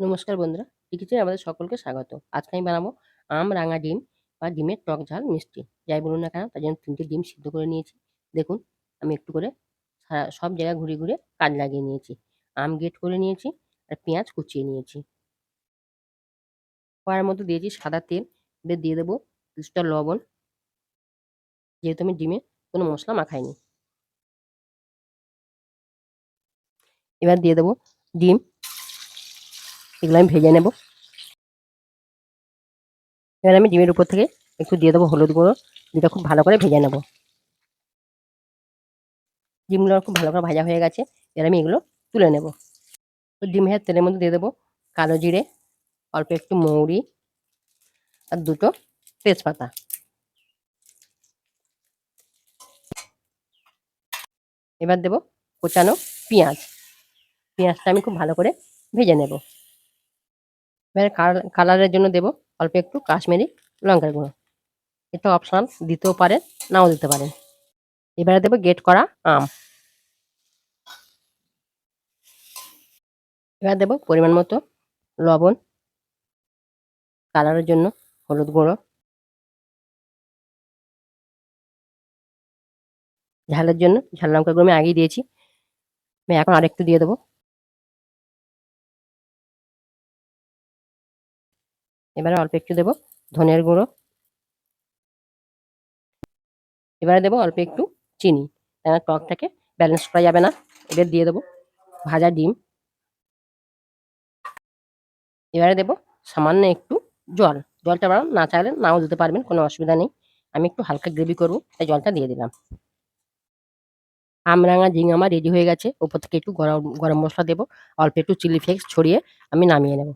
নমস্কার বন্ধুরা টিকিচে আমাদের সকলকে স্বাগত। আজকে আমি বানাবো আম, রাঙা ডিম বা ডিমের টক ঝাল মিষ্টি। যাই বলুন না কেন, তার জন্য তিনটে ডিম সিদ্ধ করে নিয়েছি। দেখুন, আমি একটু করে সব জায়গায় ঘুরে ঘুরে কাজ লাগিয়ে নিয়েছি। আম গেট করে নিয়েছি আর পেঁয়াজ কুচিয়ে নিয়েছি। কড়ার মধ্যে দিয়েছি সাদা তেল এবার দিয়ে দেবো কিছুটা লবণ। যেহেতু আমি ডিমে কোনো মশলা মাখাইনি। এবার দিয়ে দেবো ডিম এগুলো আমি ভেজে নেব। এবার আমি ডিমের উপর থেকে একটু দিয়ে দেবো হলুদ গুঁড়ো দুটো খুব ভালো করে ভেজে নেব। ডিমগুলো খুব ভালো করে ভাজা হয়ে গেছে, এবার আমি এগুলো তুলে নেব। ডিম ভেজার তেলের মধ্যে দিয়ে দেবো কালো জিরে, অল্প একটু মৌরি আর দুটো তেজপাতা। এবার দেবো কোচানো পেঁয়াজ। পেঁয়াজটা আমি খুব ভালো করে ভেজে নেব। এবার কালারের জন্য দেবো অল্প একটু কাশ্মীরি লঙ্কার গুঁড়ো। এটা অপশান দিতেও পারেন নাও দিতে পারেন এবারে দেবো গেট করা আম। এবার দেবো পরিমাণ মতো লবণ, কালারের জন্য হলুদ গুঁড়ো। ঝালের জন্য, ঝাল লঙ্কা গুঁড়ো আমি আগেই দিয়েছি। আমি এখন আরেকটু দিয়ে দেবো। এবারে অল্প একটু দেবো ধনের গুঁড়ো। এবারে দেবো অল্প একটু চিনি। কেন টকটাকে ব্যালেন্স করা যাবে না। এবার দিয়ে দেবো ভাজা ডিম। এবারে দেবো সামান্য একটু জল। জলটা বাড়ান না চাইলে নাও দিতে পারবেন, কোনো অসুবিধা নেই। আমি একটু হালকা গ্রেভি করব, তাই জলটা দিয়ে দিলাম। আমরাঙা ঝিং আমার রেডি হয়ে গেছে। ওপর থেকে একটু গরম গরম মশলা দেবো। অল্প একটু চিলি ফ্লেক্স ছড়িয়ে আমি নামিয়ে নেব।